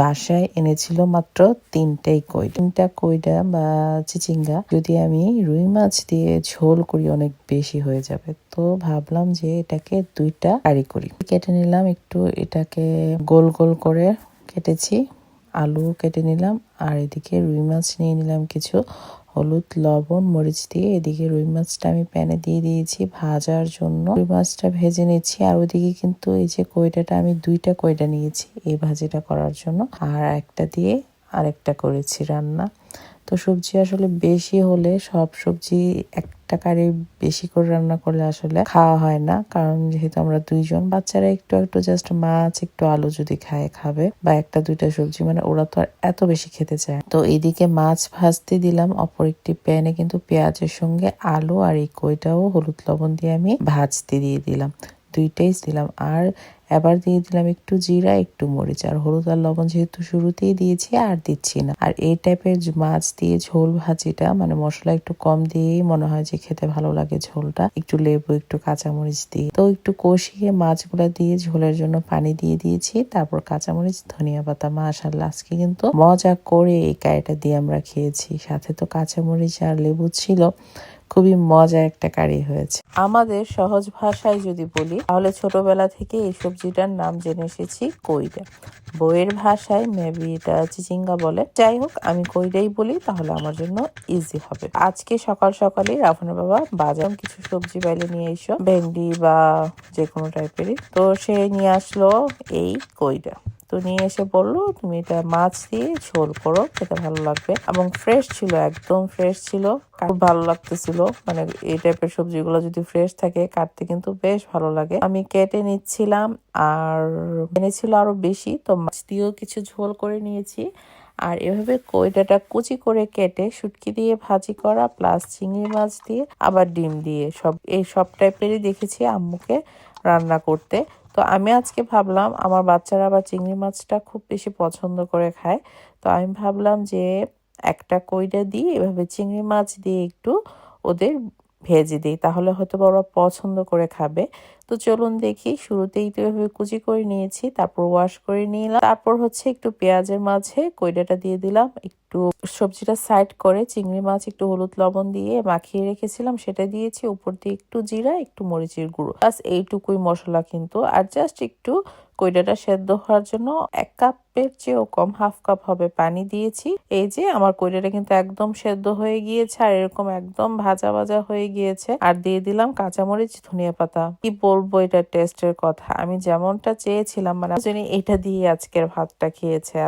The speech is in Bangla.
বাসায় এনেছিল মাত্র তিনটাই কই তিনটা কইটা বা চিচিঙ্গা। যদি আমি রুই মাছ দিয়ে ঝোল করি, অনেক বেশি হয়ে যাবে। তো ভাবলাম যে এটাকে দুইটা কারি করি। কেটে নিলাম একটু, এটাকে গোল গোল করে কেটেছি। আলু কেটে নিলাম, আর এদিকে রুই মাছ নিয়ে নিলাম কিছু হলুদ, লবণ, মরিচ দিয়ে এদিকে রুই মাছটা আমি প্যানে দিয়ে দিয়েছি ভাজার জন্য। রুই মাছটা ভেজে নিচ্ছি আর ওদিকে কিন্তু এই যে কয়টাটা আমি দুইটা কয়টা নিয়েছি এই ভাজিটা করার জন্য। আর একটা দিয়ে আরেকটা করেছি রান্না। তো সবজি আসলে বেশি হলে সব সবজি একটা কারি বেশি করে রান্না করলে আসলে খাওয়া হয় না। কারণ যেহেতু আমরা দুইজন, বাচ্চারা একটু একটু জাস্ট মাছ, একটু আলু যদি খায়, খাবে বা একটা দুইটা সবজি মানে ওরা তো আর এত বেশি খেতে চায় তো এইদিকে মাছ ভাজতে দিলাম, অপর একটি প্যানে কিন্তু পেঁয়াজের সঙ্গে আলু আর এই কইটাও হলুদ লবণ দিয়ে আমি ভাজতে দিয়ে দিলাম। দুইটাই দিলাম। আর এবার দিয়ে দিলাম একটু জিরা, একটু মরিচ, আর হলুদ আর লবণ যেহেতু শুরুতেই দিয়েছি, আর দিচ্ছি না। আর এই টাইপের মাছ দিয়ে ঝোল ভাজিটা মানে মশলা একটু কম দিয়েই মনে হয় যে খেতে ভালো লাগে ঝোলটা, একটু লেবু, একটু কাঁচামরিচ দিয়ে। তো একটু কষিয়ে মাছগুলা দিয়ে ঝোলের জন্য পানি দিয়ে দিয়েছি, তারপর কাঁচামরিচ, ধনিয়া পাতা মাশাল্লাহ আজকে কিন্তু মজা করে এই কারিটা দিয়ে আমরা খেয়েছি। সাথে তো কাঁচামরিচ আর লেবু ছিল খুবই মজা একটা কারি হয়েছে। আমাদের সহজ ভাষায় যদি বলি, তাহলে ছোটবেলা থেকে এই সবজিটার নাম জেনে এসেছি কইটা। বইয়ের ভাষায় মেবি এটা চিচিঙ্গা বলে। যাই হোক, আমি কইটাই বলি, তাহলে আমার জন্য ইজি হবে। আজকে সকাল সকালে রাফানের বাবা বাজার কিছু সবজি বাইলে নিয়ে এসো। ভেন্ডি বা যে কোনো টাইপেরই তো সে নিয়ে আসলো এই কইটা। তো নিয়ে এসে বলল, তুমি এটা মাছ দিয়ে ঝোল করো, খেতে ভালো লাগবে। এবং ফ্রেশ ছিল, একদম ফ্রেশ ছিল। খুব ভালো লাগতেছিল। মানে এই টাইপের সবজিগুলো যদি ফ্রেশ থাকে, কাটতে কিন্তু বেশ ভালো লাগে। আমি কেটে নিচ্ছিলাম আর এনেছিল আরও বেশি, তো মাছ দিয়েও কিছু ঝোল করে নিয়েছি। আর এভাবে কইটাটা কুচি করে কেটে শুটকি দিয়ে ভাজি করা প্লাস চিংড়ি মাছ দিয়ে, আবার ডিম দিয়ে, সব, এই সব টাইপেরই দেখেছি আম্মুকে। রান্না করতে। তো আমি আজকে ভাবলাম, আমার বাচ্চারা আবার চিংড়ি মাছটা খুব বেশি পছন্দ করে খায়। তো আমি ভাবলাম যে একটা কইটা দিয়ে এভাবে চিংড়ি মাছ দিয়ে একটু ওদের ভেজে দিই, তাহলে হয়তো ওরা পছন্দ করে খাবে। তো চলুন দেখি, শুরুতেই তো এভাবে কুচি করে নিয়েছি, তারপর ওয়াশ করে নিলাম। তারপর হচ্ছে একটু পেঁয়াজের মাঝে কইডাটা দিয়ে দিলাম, একটু সবজিটা সাইড করে চিংড়ি মাছ, একটু হলুদ লবণ দিয়ে মাখিয়ে রেখেছিলাম, সেটা দিয়েছি। উপর দিয়ে একটু জিরা, একটু মরিচের গুঁড়ো। বাস এইটুকুই মশলা কিন্তু। আর জাস্ট একটু কইডাটা সেদ্ধ হওয়ার জন্য এক কাপের চেয়েও কম হাফ কাপ হবে পানি দিয়েছি। এই যে আমার কইডাটা কিন্তু একদম সেদ্ধ হয়ে গিয়েছে আর এরকম একদম ভাজা ভাজা হয়ে গিয়েছে। আর দিয়ে দিলাম কাঁচামরিচ, ধনিয়া পাতা। কি বলব এটা টেস্টের কথা। আমি যেমনটা চেয়েছিলাম মানে এটা দিয়ে আজকের ভাতটা খেয়েছে।